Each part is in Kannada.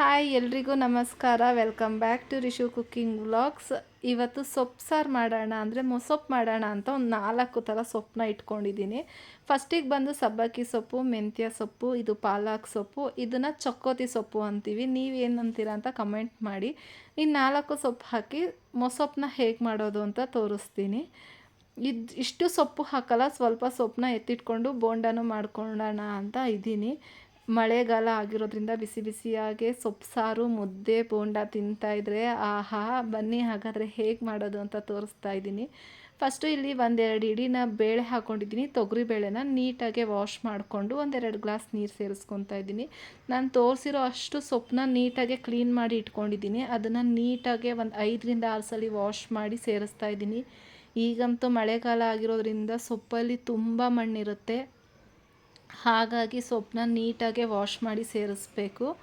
ಹಾಯ್, ಎಲ್ರಿಗೂ ನಮಸ್ಕಾರ. Welcome back to Rishu cooking vlogs ಇವತ್ತು ಸೊಪ್ಪು ಸಾರು ಮಾಡೋಣ ಅಂದರೆ ಮೊಸೊಪ್ಪು ಮಾಡೋಣ ಅಂತ ಒಂದು ನಾಲ್ಕು ಥರ ಸೊಪ್ಪನ್ನ ಇಟ್ಕೊಂಡಿದ್ದೀನಿ. ಫಸ್ಟಿಗೆ ಬಂದು ಸಬ್ಬಕ್ಕಿ ಸೊಪ್ಪು, ಮೆಂತ್ಯ ಸೊಪ್ಪು, ಇದು ಪಾಲಕ್ ಸೊಪ್ಪು, ಇದನ್ನು ಚಕ್ಕೋತಿ ಸೊಪ್ಪು ಅಂತೀವಿ. ನೀವೇನು ಅಂತೀರಾ ಅಂತ ಕಮೆಂಟ್ ಮಾಡಿ. ಈ ನಾಲ್ಕು ಸೊಪ್ಪು ಹಾಕಿ ಮೊಸೊಪ್ಪನ್ನ ಹೇಗೆ ಮಾಡೋದು ಅಂತ ತೋರಿಸ್ತೀನಿ. ಇದು ಇಷ್ಟು ಸೊಪ್ಪು ಹಾಕಲ್ಲ, ಸ್ವಲ್ಪ ಸೊಪ್ಪನ್ನ ಎತ್ತಿಟ್ಕೊಂಡು ಬೋಂಡನೂ ಮಾಡ್ಕೊಳ್ಳೋಣ ಅಂತ ಇದ್ದೀನಿ. ಮಳೆಗಾಲ ಆಗಿರೋದ್ರಿಂದ ಬಿಸಿ ಬಿಸಿಯಾಗೆ ಸೊಪ್ಪು ಸಾರು ಮುದ್ದೆ, ಬೋಂಡ ತಿಂತಾಯಿದ್ರೆ ಆಹಾ, ಬನ್ನಿ, ಹಾಗಾದರೆ ಹೇಗೆ ಮಾಡೋದು ಅಂತ ತೋರಿಸ್ತಾ ಇದ್ದೀನಿ. ಫಸ್ಟು ಇಲ್ಲಿ ಒಂದೆರಡು ಇಡಿನ ಬೇಳೆ ಹಾಕ್ಕೊಂಡಿದ್ದೀನಿ ತೊಗರಿ ಬೇಳೆನ ನೀಟಾಗಿ ವಾಶ್ ಮಾಡಿಕೊಂಡು ಒಂದೆರಡು ಗ್ಲಾಸ್ ನೀರು ಸೇರಿಸ್ಕೊತಾ ಇದ್ದೀನಿ. ನಾನು ತೋರಿಸಿರೋ ಅಷ್ಟು ಸೊಪ್ಪನ್ನ ನೀಟಾಗೆ ಕ್ಲೀನ್ ಮಾಡಿ ಇಟ್ಕೊಂಡಿದ್ದೀನಿ. ಅದನ್ನು ನೀಟಾಗೆ ಒಂದು ಐದರಿಂದ ಆರು ಸಲ ವಾಶ್ ಮಾಡಿ ಸೇರಿಸ್ತಾ ಇದ್ದೀನಿ. ಈಗಂತೂ ಮಳೆಗಾಲ ಆಗಿರೋದ್ರಿಂದ ಸೊಪ್ಪಲ್ಲಿ ತುಂಬ ಮಣ್ಣಿರುತ್ತೆ. ಹಾಗಾಗಿ ಸೊಪ್ಪನ್ನ ನೀಟಾಗೆ ವಾಶ್ ಮಾಡಿ ಸೇರಿಸ್ಬೇಕು.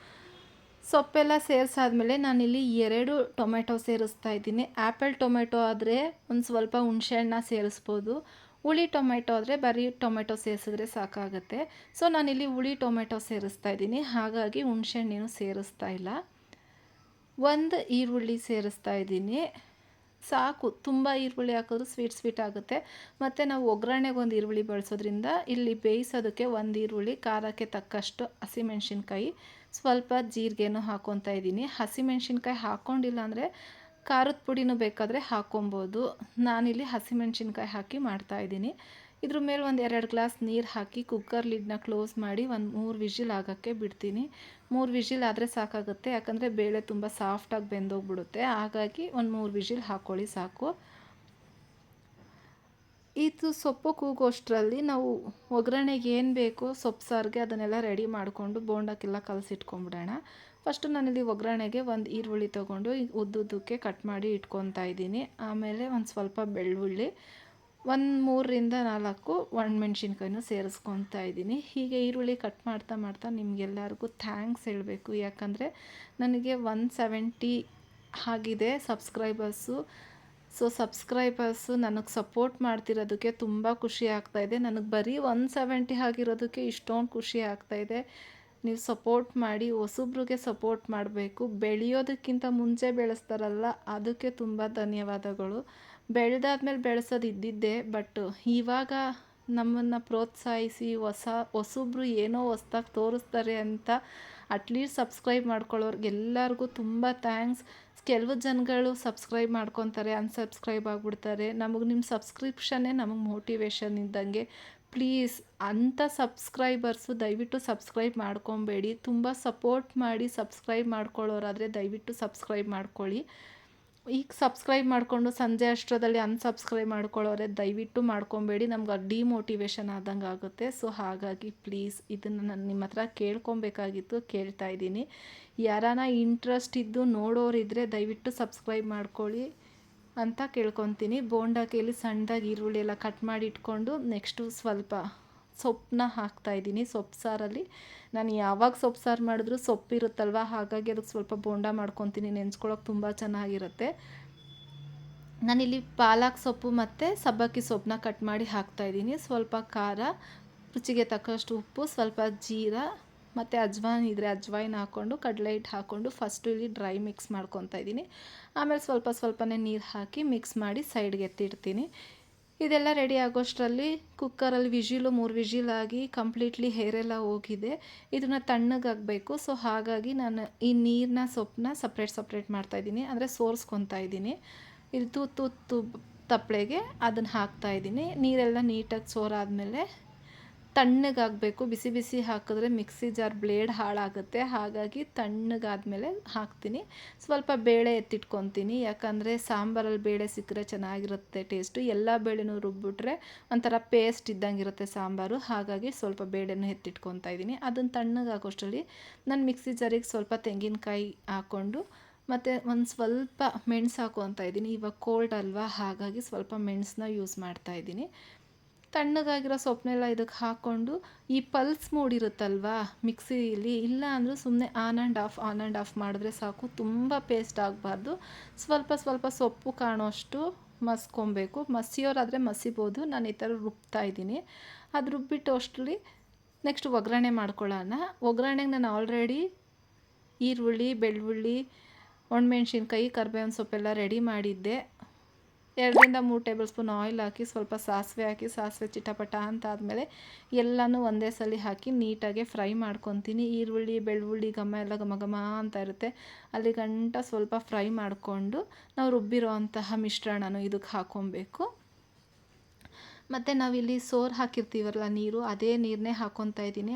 ಸೊಪ್ಪೆಲ್ಲ ಸೇರಿಸಾದ್ಮೇಲೆ ನಾನಿಲ್ಲಿ ಎರಡು ಟೊಮೆಟೊ ಸೇರಿಸ್ತಾ ಇದ್ದೀನಿ. ಆ್ಯಪಲ್ ಟೊಮೆಟೊ ಆದರೆ ಒಂದು ಸ್ವಲ್ಪ ಹುಣಸೆಹಣ್ಣ ಸೇರಿಸ್ಬೋದು. ಹುಳಿ ಟೊಮೆಟೊ ಆದರೆ ಬರೀ ಟೊಮೆಟೊ ಸೇರಿಸಿದ್ರೆ ಸಾಕಾಗುತ್ತೆ. ಸೊ, ನಾನಿಲ್ಲಿ ಹುಳಿ ಟೊಮೆಟೊ ಸೇರಿಸ್ತಾ ಇದ್ದೀನಿ. ಹಾಗಾಗಿ ಹುಣಸೆಹಣ್ಣೇನು ಸೇರಿಸ್ತಾ ಇಲ್ಲ. ಒಂದು ಈರುಳ್ಳಿ ಸೇರಿಸ್ತಾ ಇದ್ದೀನಿ. ಸಾಕು. ತುಂಬ ಈರುಳ್ಳಿ ಹಾಕಿದ್ರು ಸ್ವೀಟ್ ಸ್ವೀಟ್ ಆಗುತ್ತೆ. ಮತ್ತು ನಾವು ಒಗ್ಗರಣೆಗೆ ಒಂದು ಈರುಳ್ಳಿ ಬಳಸೋದ್ರಿಂದ ಇಲ್ಲಿ ಬೇಯಿಸೋದಕ್ಕೆ ಒಂದು ಈರುಳ್ಳಿ, ಖಾರಕ್ಕೆ ತಕ್ಕಷ್ಟು ಹಸಿಮೆಣ್ಸಿನ್ಕಾಯಿ, ಸ್ವಲ್ಪ ಜೀರಿಗೆನೂ ಹಾಕೊತಾ ಇದ್ದೀನಿ. ಹಸಿಮೆಣ್ಸಿನ್ಕಾಯಿ ಹಾಕ್ಕೊಂಡಿಲ್ಲ ಅಂದರೆ ಖಾರದ ಪುಡಿನೂ ಬೇಕಾದರೆ ಹಾಕ್ಕೊಬೋದು ನಾನಿಲ್ಲಿ ಹಸಿಮೆಣ್ಸಿನ್ಕಾಯಿ ಹಾಕಿ ಮಾಡ್ತಾಯಿದ್ದೀನಿ ಇದ್ರ ಮೇಲೆ ಒಂದು ಎರಡು ಗ್ಲಾಸ್ ನೀರು ಹಾಕಿ ಕುಕ್ಕರ್ ಲಿಡ್ನ ಕ್ಲೋಸ್ ಮಾಡಿ ಒಂದು ಮೂರು ವಿಜಿಲ್ ಆಗೋಕ್ಕೆ ಬಿಡ್ತೀನಿ. ಮೂರು ವಿಜಿಲ್ ಆದರೆ ಸಾಕಾಗುತ್ತೆ, ಯಾಕಂದರೆ ಬೇಳೆ ತುಂಬ ಸಾಫ್ಟಾಗಿ ಬೆಂದೋಗ್ಬಿಡುತ್ತೆ. ಹಾಗಾಗಿ ಒಂದು ಮೂರು ವಿಜಿಲ್ ಹಾಕ್ಕೊಳ್ಳಿ ಸಾಕು. ಇದು ಸೊಪ್ಪು ಕೂಗೋಷ್ಟರಲ್ಲಿ ನಾವು ಒಗ್ಗರಣೆಗೆ ಏನು ಬೇಕೋ ಸೊಪ್ಪು ಸಾರಿಗೆ ಅದನ್ನೆಲ್ಲ ರೆಡಿ ಮಾಡಿಕೊಂಡು ಬೋಂಡಕ್ಕೆಲ್ಲ ಕಲಸಿಟ್ಕೊಂಬಿಡೋಣ. ಫಸ್ಟು ನಾನಿಲ್ಲಿ ಒಗ್ಗರಣೆಗೆ ಒಂದು ಈರುಳ್ಳಿ ತೊಗೊಂಡು ಉದ್ದುದ್ದಕ್ಕೆ ಕಟ್ ಮಾಡಿ ಇಟ್ಕೊತಾ ಇದ್ದೀನಿ. ಆಮೇಲೆ ಒಂದು ಸ್ವಲ್ಪ ಬೆಳ್ಳುಳ್ಳಿ ಒಂದು ಮೂರರಿಂದ ನಾಲ್ಕು ಒಣಮೆಣ್ಸಿನ್ಕಾಯಿನೂ ಸೇರಿಸ್ಕೊತಾ ಇದ್ದೀನಿ. ಹೀಗೆ ಈರುಳ್ಳಿ ಕಟ್ ಮಾಡ್ತಾ ಮಾಡ್ತಾ ನಿಮಗೆಲ್ಲರಿಗೂ ಥ್ಯಾಂಕ್ಸ್ ಹೇಳಬೇಕು. ಯಾಕಂದರೆ ನನಗೆ ಒನ್ ಸೆವೆಂಟಿ ಆಗಿದೆ ಸಬ್ಸ್ಕ್ರೈಬರ್ಸು ಸೊ ಸಬ್ಸ್ಕ್ರೈಬರ್ಸು ನನಗೆ ಸಪೋರ್ಟ್ ಮಾಡ್ತಿರೋದಕ್ಕೆ ತುಂಬ ಖುಷಿ ಆಗ್ತಾಯಿದೆ ನನಗೆ ಬರೀ ಒನ್ ಸೆವೆಂಟಿ ಆಗಿರೋದಕ್ಕೆ ಇಷ್ಟೊಂದು ಖುಷಿ ಆಗ್ತಾಯಿದೆ ನೀವು ಸಪೋರ್ಟ್ ಮಾಡಿ, ಹೊಸಬ್ರಿಗೆ ಸಪೋರ್ಟ್ ಮಾಡಬೇಕು. ಬೆಳೆಯೋದಕ್ಕಿಂತ ಮುಂಚೆ ಬೆಳೆಸ್ತಾರಲ್ಲ, ಅದಕ್ಕೆ ತುಂಬ ಧನ್ಯವಾದಗಳು. ಬೆಳೆದಾದ್ಮೇಲೆ ಬೆಳೆಸೋದು ಇದ್ದಿದ್ದೆ ಬಟ್ ಇವಾಗ ನಮ್ಮನ್ನು ಪ್ರೋತ್ಸಾಹಿಸಿ ಹೊಸ, ಹೊಸಬ್ರು ಏನೋ ಹೊಸ್ದಾಗಿ ತೋರಿಸ್ತಾರೆ ಅಂತ ಅಟ್ಲೀಸ್ಟ್ ಸಬ್ಸ್ಕ್ರೈಬ್ ಮಾಡ್ಕೊಳ್ಳೋರ್ಗೆಲ್ಲರಿಗೂ ತುಂಬ ಥ್ಯಾಂಕ್ಸ್ ಕೆಲವು ಜನಗಳು ಸಬ್ಸ್ಕ್ರೈಬ್ ಮಾಡ್ಕೊತಾರೆ ಅನ್ಸಬ್ಸ್ಕ್ರೈಬ್ ಆಗಿಬಿಡ್ತಾರೆ. ನಮಗೆ ನಿಮ್ಮ ಸಬ್ಸ್ಕ್ರಿಪ್ಷನ್ನೇ ನಮಗೆ ಮೋಟಿವೇಶನ್ ಇದ್ದಂಗೆ. ಪ್ಲೀಸ್ ಅಂಥ ಸಬ್ಸ್ಕ್ರೈಬರ್ಸು ದಯವಿಟ್ಟು ಸಬ್ಸ್ಕ್ರೈಬ್ ಮಾಡ್ಕೊಬೇಡಿ. ತುಂಬ ಸಪೋರ್ಟ್ ಮಾಡಿ ಸಬ್ಸ್ಕ್ರೈಬ್ ಮಾಡ್ಕೊಳ್ಳೋರಾದರೆ ದಯವಿಟ್ಟು ಸಬ್ಸ್ಕ್ರೈಬ್ ಮಾಡ್ಕೊಳ್ಳಿ. ಈಗ ಸಬ್ಸ್ಕ್ರೈಬ್ ಮಾಡಿಕೊಂಡು ಸಂಜೆ ಅಷ್ಟರಲ್ಲಿ ಅನ್ಸಬ್ಸ್ಕ್ರೈಬ್ ಮಾಡ್ಕೊಳ್ಳೋರೆ, ದಯವಿಟ್ಟು ಮಾಡ್ಕೊಬೇಡಿ. ನಮ್ಗೆ ಡಿಮೋಟಿವೇಶನ್ ಆದಂಗೆ ಆಗುತ್ತೆ. ಸೊ ಹಾಗಾಗಿ ಪ್ಲೀಸ್ ಇದನ್ನು ನಾನು ನಿಮ್ಮ ಹತ್ರ ಕೇಳ್ಕೊಬೇಕಾಗಿತ್ತು, ಕೇಳ್ತಾ ಇದ್ದೀನಿ. ಯಾರಾನ ಇಂಟ್ರೆಸ್ಟ್ ಇದ್ದು ನೋಡೋರಿದ್ದರೆ ದಯವಿಟ್ಟು ಸಬ್ಸ್ಕ್ರೈಬ್ ಮಾಡ್ಕೊಳ್ಳಿ ಅಂತ ಕೇಳ್ಕೊತೀನಿ. ಬೋಂಡಾಕೆಯಲ್ಲಿ ಸಣ್ಣದಾಗಿ ಈರುಳ್ಳಿ ಎಲ್ಲ ಕಟ್ ಮಾಡಿ ಇಟ್ಕೊಂಡು ನೆಕ್ಸ್ಟು ಸ್ವಲ್ಪ ಸೊಪ್ಪನ್ನ ಹಾಕ್ತಾಯಿದ್ದೀನಿ ಸೊಪ್ಪು ಸಾರಲ್ಲಿ ನಾನು ಯಾವಾಗ ಸೊಪ್ಪು ಸಾರು ಮಾಡಿದ್ರು ಸೊಪ್ಪು ಇರುತ್ತಲ್ವ? ಹಾಗಾಗಿ ಅದಕ್ಕೆ ಸ್ವಲ್ಪ ಬೋಂಡ ಮಾಡ್ಕೊತೀನಿ. ನೆನ್ಸ್ಕೊಳಕ್ಕೆ ತುಂಬ ಚೆನ್ನಾಗಿರುತ್ತೆ. ನಾನಿಲ್ಲಿ ಪಾಲಕ್ ಸೊಪ್ಪು ಮತ್ತು ಸಬ್ಬಕ್ಕಿ ಸೊಪ್ಪನ್ನ ಕಟ್ ಮಾಡಿ ಹಾಕ್ತಾಯಿದ್ದೀನಿ ಸ್ವಲ್ಪ ಖಾರ, ರುಚಿಗೆ ತಕ್ಕಷ್ಟು ಉಪ್ಪು, ಸ್ವಲ್ಪ ಜೀರ ಮತ್ತು ಅಜ್ವಾನ್ ಇದ್ದರೆ ಅಜ್ವಾಯಿನ್ ಹಾಕ್ಕೊಂಡು ಕಡಲೆ ಹಿಟ್ಟು ಹಾಕ್ಕೊಂಡು ಫಸ್ಟು ಇಲ್ಲಿ ಡ್ರೈ ಮಿಕ್ಸ್ ಮಾಡ್ಕೊತಾ ಇದ್ದೀನಿ. ಆಮೇಲೆ ಸ್ವಲ್ಪ ಸ್ವಲ್ಪನೇ ನೀರು ಹಾಕಿ ಮಿಕ್ಸ್ ಮಾಡಿ ಸೈಡ್ಗೆ ಎತ್ತಿಡ್ತೀನಿ. ಇದೆಲ್ಲ ರೆಡಿ ಆಗೋಷ್ಟರಲ್ಲಿ ಕುಕ್ಕರಲ್ಲಿ ವಿಜಿಲು, ಮೂರು ವಿಜಿಲ್ ಆಗಿ ಕಂಪ್ಲೀಟ್ಲಿ ಹೇರೆಲ್ಲ ಹೋಗಿದೆ. ಇದನ್ನು ತಣ್ಣಗಾಗಬೇಕು ಸೊ ಹಾಗಾಗಿ ನಾನು ಈ ನೀರನ್ನ ಸೊಪ್ಪನ್ನ ಸಪ್ರೇಟ್ ಸಪ್ರೇಟ್ ಮಾಡ್ತಾಯಿದ್ದೀನಿ ಅಂದರೆ ಸೋರಿಸ್ಕೊತಾ ಇದ್ದೀನಿ. ಇಲ್ಲಿ ತೂತು ತಪ್ಪಳೆಗೆ ಅದನ್ನು ಹಾಕ್ತಾಯಿದ್ದೀನಿ ನೀರೆಲ್ಲ ನೀಟಾಗಿ ಸೋರಾದಮೇಲೆ ತಣ್ಣಗಾಗಬೇಕು. ಬಿಸಿ ಬಿಸಿ ಹಾಕಿದ್ರೆ ಮಿಕ್ಸಿ ಜಾರ್ ಬ್ಲೇಡ್ ಹಾಳಾಗುತ್ತೆ. ಹಾಗಾಗಿ ತಣ್ಣಗಾದ್ಮೇಲೆ ಹಾಕ್ತೀನಿ. ಸ್ವಲ್ಪ ಬೇಳೆ ಎತ್ತಿಟ್ಕೊತೀನಿ. ಯಾಕಂದರೆ ಸಾಂಬಾರಲ್ಲಿ ಬೇಳೆ ಸಿಕ್ಕರೆ ಚೆನ್ನಾಗಿರುತ್ತೆ ಟೇಸ್ಟು. ಎಲ್ಲ ಬೇಳೆನೂ ರುಬ್ಬಿಟ್ರೆ ಒಂಥರ ಪೇಸ್ಟ್ ಇದ್ದಂಗೆ ಇರುತ್ತೆ ಸಾಂಬಾರು. ಹಾಗಾಗಿ ಸ್ವಲ್ಪ ಬೇಳೆನೂ ಎತ್ತಿಟ್ಕೊತಾ ಇದ್ದೀನಿ. ಅದನ್ನು ತಣ್ಣಗಾಗೋಷ್ಟರಲ್ಲಿ ನಾನು ಮಿಕ್ಸಿ ಜಾರಿಗೆ ಸ್ವಲ್ಪ ತೆಂಗಿನಕಾಯಿ ಹಾಕ್ಕೊಂಡು ಮತ್ತು ಒಂದು ಸ್ವಲ್ಪ ಮೆಣಸು ಹಾಕೊತಾ ಇದ್ದೀನಿ. ಇವಾಗ ಕೋಲ್ಡ್ ಅಲ್ವಾ? ಹಾಗಾಗಿ ಸ್ವಲ್ಪ ಮೆಣಸನ್ನ ಯೂಸ್ ಮಾಡ್ತಾ ಇದ್ದೀನಿ. ತಣ್ಣಗಾಗಿರೋ ಸೊಪ್ಪನ್ನೆಲ್ಲ ಇದಕ್ಕೆ ಹಾಕ್ಕೊಂಡು ಈ ಪಲ್ಸ್ ಮೂಡಿರುತ್ತಲ್ವಾ ಮಿಕ್ಸಿಯಲ್ಲಿ, ಇಲ್ಲ ಅಂದರೂ ಸುಮ್ಮನೆ on and off, on and off ಮಾಡಿದ್ರೆ ಸಾಕು. ತುಂಬ ಪೇಸ್ಟ್ ಆಗಬಾರ್ದು. ಸ್ವಲ್ಪ ಸ್ವಲ್ಪ ಸೊಪ್ಪು ಕಾಣೋಷ್ಟು ಮಸ್ಕೊಬೇಕು. ಮಸಿಯೋರಾದರೆ ಮಸಿಬೋದು ನಾನು ಈ ಥರ ರುಬ್ತಾ ಇದ್ದೀನಿ. ಅದು ರುಬ್ಬಿಟ್ಟು ಅಷ್ಟರಲ್ಲಿ ನೆಕ್ಸ್ಟ್ ಒಗ್ಗರಣೆ ಮಾಡ್ಕೊಳ್ಳೋಣ. ಒಗ್ಗರಣೆಗೆ ನಾನು ಆಲ್ರೆಡಿ ಈರುಳ್ಳಿ, ಬೆಳ್ಳುಳ್ಳಿ, ಒಣಮೆಣ್ಸಿನ್ಕಾಯಿ, ಕರ್ಬೇವಿನ ಸೊಪ್ಪೆಲ್ಲ ರೆಡಿ ಮಾಡಿದ್ದೆ. ಎರಡರಿಂದ ಮೂರು ಟೇಬಲ್ ಸ್ಪೂನ್ ಆಯಿಲ್ ಹಾಕಿ ಸ್ವಲ್ಪ ಸಾಸಿವೆ ಹಾಕಿ, ಸಾಸಿವೆ ಚಿಟಪಟ ಅಂತ ಆದಮೇಲೆ ಎಲ್ಲನೂ ಒಂದೇ ಸಲ ಹಾಕಿ ನೀಟಾಗಿ ಫ್ರೈ ಮಾಡ್ಕೊತೀನಿ. ಈರುಳ್ಳಿ, ಬೆಳ್ಳುಳ್ಳಿ, ಘಮ ಎಲ್ಲ ಘಮ ಘಮ ಅಂತ ಇರುತ್ತೆ. ಅಲ್ಲಿ ಗಂಟ ಸ್ವಲ್ಪ ಫ್ರೈ ಮಾಡಿಕೊಂಡು ನಾವು ರುಬ್ಬಿರೋ ಅಂತಹ ಮಿಶ್ರಣನೂ ಇದಕ್ಕೆ ಹಾಕ್ಕೊಬೇಕು ಮತ್ತು ನಾವಿಲ್ಲಿ ಸೋರ್ ಹಾಕಿರ್ತೀವಲ್ಲ ನೀರು, ಅದೇ ನೀರನ್ನೇ ಹಾಕ್ಕೊತಾ ಇದ್ದೀನಿ.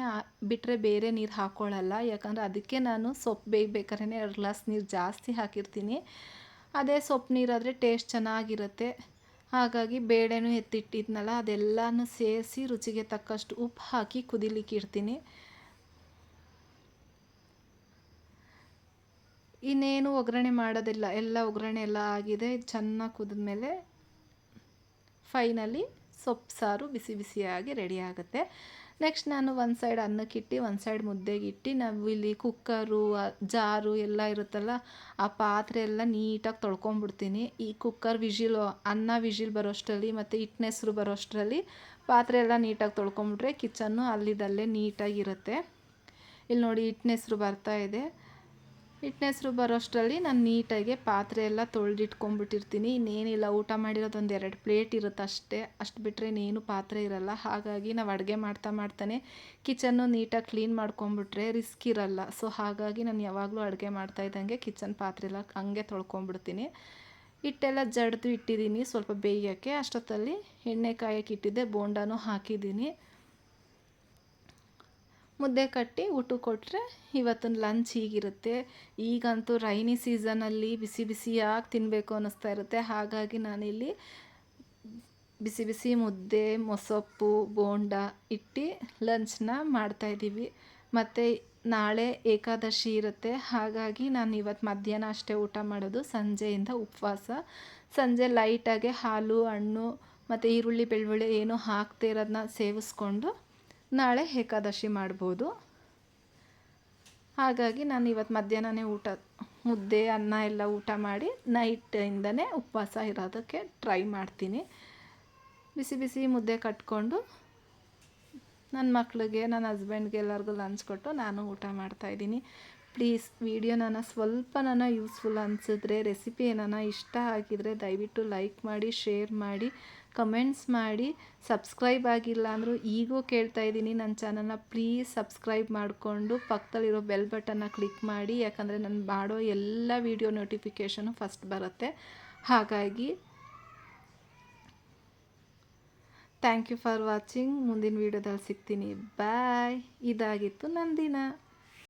ಬಿಟ್ಟರೆ ಬೇರೆ ನೀರು ಹಾಕ್ಕೊಳ್ಳಲ್ಲ ಯಾಕಂದರೆ ಅದಕ್ಕೆ ನಾನು ಸೊಪ್ಪು ಬೇಯಬೇಕಾದ್ರೆ ಎರಡು ಗ್ಲಾಸ್ ನೀರು ಜಾಸ್ತಿ ಹಾಕಿರ್ತೀನಿ. ಅದೇ ಸೊಪ್ಪು ನೀರಾದರೆ ಟೇಸ್ಟ್ ಚೆನ್ನಾಗಿರುತ್ತೆ. ಹಾಗಾಗಿ ಬೇಳೆನೂ ಎತ್ತಿಟ್ಟಿದ್ನಲ್ಲ, ಅದೆಲ್ಲನೂ ಸೇರಿಸಿ ರುಚಿಗೆ ತಕ್ಕಷ್ಟು ಉಪ್ಪು ಹಾಕಿ ಕುದಿಲಿಕ್ಕೆ ಇಡ್ತೀನಿ. ಇನ್ನೇನು ಒಗ್ಗರಣೆ ಮಾಡೋದಿಲ್ಲ, ಎಲ್ಲ ಒಗ್ಗರಣೆ ಎಲ್ಲ ಆಗಿದೆ. ಚೆನ್ನಾಗಿ ಕುದಿದ್ಮೇಲೆ ಫೈನಲಿ ಸೊಪ್ಪು ಸಾರು ಬಿಸಿ ಬಿಸಿಯಾಗಿ ರೆಡಿ ಆಗುತ್ತೆ. ನೆಕ್ಸ್ಟ್ ನಾನು ಒಂದು ಸೈಡ್ ಅನ್ನಕ್ಕಿಟ್ಟು ಒಂದು ಸೈಡ್ ಮುದ್ದೆಗೆ ಇಟ್ಟು, ನಾವು ಇಲ್ಲಿ ಕುಕ್ಕರು ಜಾರು ಎಲ್ಲ ಇರುತ್ತಲ್ಲ, ಆ ಪಾತ್ರೆ ಎಲ್ಲ ನೀಟಾಗಿ ತೊಳ್ಕೊಂಬಿಡ್ತೀನಿ. ಈ ಕುಕ್ಕರ್ ವಿಜಿಲ್ ಅನ್ನ ವಿಜಿಲ್ ಬರೋಷ್ಟರಲ್ಲಿ ಮತ್ತು ಹಿಟ್ಟನೆಸ್ರು ಬರೋಷ್ಟರಲ್ಲಿ ಪಾತ್ರೆ ಎಲ್ಲ ನೀಟಾಗಿ ತೊಳ್ಕೊಂಬಿಟ್ರೆ ಕಿಚನ್ನು ಅಲ್ಲಿದಲ್ಲೇ ನೀಟಾಗಿರುತ್ತೆ. ಇಲ್ಲಿ ನೋಡಿ ಹಿಟ್ನೆಸ್ರು ಬರ್ತಾ ಇದೆ. ಹಿಟ್ಟನೆಸ್ರು ಬರೋಷ್ಟರಲ್ಲಿ ನಾನು ನೀಟಾಗಿ ಪಾತ್ರೆ ಎಲ್ಲ ತೊಳೆದಿಟ್ಕೊಂಡ್ಬಿಟ್ಟಿರ್ತೀನಿ ಇನ್ನೇನಿಲ್ಲ, ಊಟ ಮಾಡಿರೋದೊಂದು ಎರಡು ಪ್ಲೇಟ್ ಇರುತ್ತೆ ಅಷ್ಟೇ ಅಷ್ಟು ಬಿಟ್ಟರೆ ಇನ್ನೇನು ಪಾತ್ರೆ ಇರಲ್ಲ. ಹಾಗಾಗಿ ನಾವು ಅಡುಗೆ ಮಾಡ್ತಾ ಮಾಡ್ತಾನೆ ಕಿಚನ್ನು ನೀಟಾಗಿ ಕ್ಲೀನ್ ಮಾಡ್ಕೊಂಬಿಟ್ರೆ ರಿಸ್ಕ್ ಇರಲ್ಲ. ಸೊ, ಹಾಗಾಗಿ ನಾನು ಯಾವಾಗಲೂ ಅಡುಗೆ ಮಾಡ್ತಾ ಇದ್ದಂಗೆ ಕಿಚನ್ ಪಾತ್ರೆ ಎಲ್ಲ ಹಂಗೆ ತೊಳ್ಕೊಂಬಿಡ್ತೀನಿ. ಹಿಟ್ಟೆಲ್ಲ ಜಡ್ದು ಇಟ್ಟಿದ್ದೀನಿ. ಸ್ವಲ್ಪ ಬೇಯೋಕ್ಕೆ. ಅಷ್ಟೊತ್ತಲ್ಲಿ ಎಣ್ಣೆ ಕಾಯಕ್ಕೆ ಇಟ್ಟಿದ್ದೆ, ಬೋಂಡಾನು ಹಾಕಿದ್ದೀನಿ. ಮುದ್ದೆ ಕಟ್ಟಿ ಊಟ ಕೊಟ್ಟರೆ ಇವತ್ತಿನ ಲಂಚ್ ಹೀಗಿರುತ್ತೆ. ಈಗಂತೂ ರೈನಿ ಸೀಸನಲ್ಲಿ ಬಿಸಿ ಬಿಸಿಯಾಗಿ ತಿನ್ನಬೇಕು ಅನ್ನಿಸ್ತಾ ಇರುತ್ತೆ. ಹಾಗಾಗಿ ನಾನಿಲ್ಲಿ ಬಿಸಿ ಬಿಸಿ ಮುದ್ದೆ, ಮೊಸಪ್ಪು, ಬೋಂಡ ಇಟ್ಟು ಲಂಚ್ನ ಮಾಡ್ತಾಯಿದ್ದೀವಿ ಮತ್ತು ನಾಳೆ ಏಕಾದಶಿ ಇರುತ್ತೆ. ಹಾಗಾಗಿ ನಾನು ಇವತ್ತು ಮಧ್ಯಾಹ್ನ ಅಷ್ಟೇ ಊಟ ಮಾಡೋದು. ಸಂಜೆಯಿಂದ ಉಪವಾಸ. ಸಂಜೆ ಲೈಟಾಗೆ ಹಾಲು, ಹಣ್ಣು, ಮತ್ತು ಈರುಳ್ಳಿ, ಬೆಳ್ಳುಳ್ಳಿ ಏನೂ ಹಾಕ್ದೇ ಇರೋದನ್ನ ಸೇವಿಸ್ಕೊಂಡು ನಾಳೆ ಏಕಾದಶಿ ಮಾಡ್ಬೋದು. ಹಾಗಾಗಿ ನಾನು ಇವತ್ತು ಮಧ್ಯಾಹ್ನನೇ ಊಟ, ಮುದ್ದೆ, ಅನ್ನ ಎಲ್ಲ ಊಟ ಮಾಡಿ ನೈಟಿಂದನೇ ಉಪವಾಸ ಇರೋದಕ್ಕೆ ಟ್ರೈ ಮಾಡ್ತೀನಿ. ಬಿಸಿ ಬಿಸಿ ಮುದ್ದೆ ಕಟ್ಕೊಂಡು ನನ್ನ ಮಕ್ಳಿಗೆ, ನನ್ನ ಹಸ್ಬೆಂಡ್ಗೆ ಎಲ್ಲರಿಗೂ ಲಂಚ್ ಕೊಟ್ಟು ನಾನು ಊಟ ಮಾಡ್ತಾಯಿದ್ದೀನಿ ಪ್ಲೀಸ್ ವಿಡಿಯೋ ನನ್ನ ಸ್ವಲ್ಪ ನನ್ನ ಯೂಸ್ಫುಲ್ ಅನಿಸಿದ್ರೆ ರೆಸಿಪಿ ಏನಾನ ಇಷ್ಟ ಆಗಿದ್ರೆ ದಯವಿಟ್ಟು ಲೈಕ್ ಮಾಡಿ ಶೇರ್ ಮಾಡಿ. ಕಮೆಂಟ್ಸ್ ಮಾಡಿ. ಸಬ್ಸ್ಕ್ರೈಬ್ ಆಗಿಲ್ಲ ಅಂದರೂ ಈಗೂ ಕೇಳ್ತಾ ಇದ್ದೀನಿ ನನ್ನ ಚಾನಲ್ನ. ಪ್ಲೀಸ್ ಸಬ್ಸ್ಕ್ರೈಬ್ ಮಾಡಿಕೊಂಡು ಪಕ್ಕದಲ್ಲಿರೋ ಬೆಲ್ ಬಟನ್ನ ಕ್ಲಿಕ್ ಮಾಡಿ. ಯಾಕಂದರೆ ನಾನು ಮಾಡೋ ಎಲ್ಲ ವೀಡಿಯೋ ನೋಟಿಫಿಕೇಷನು ಫಸ್ಟ್ ಬರುತ್ತೆ. ಹಾಗಾಗಿ ಥ್ಯಾಂಕ್ ಯು ಫಾರ್ ವಾಚಿಂಗ್. ಮುಂದಿನ ವೀಡಿಯೋದಲ್ಲಿ ಸಿಗ್ತೀನಿ. ಬಾಯ್. ಇದಾಗಿತ್ತು ನನ್ನ ದಿನ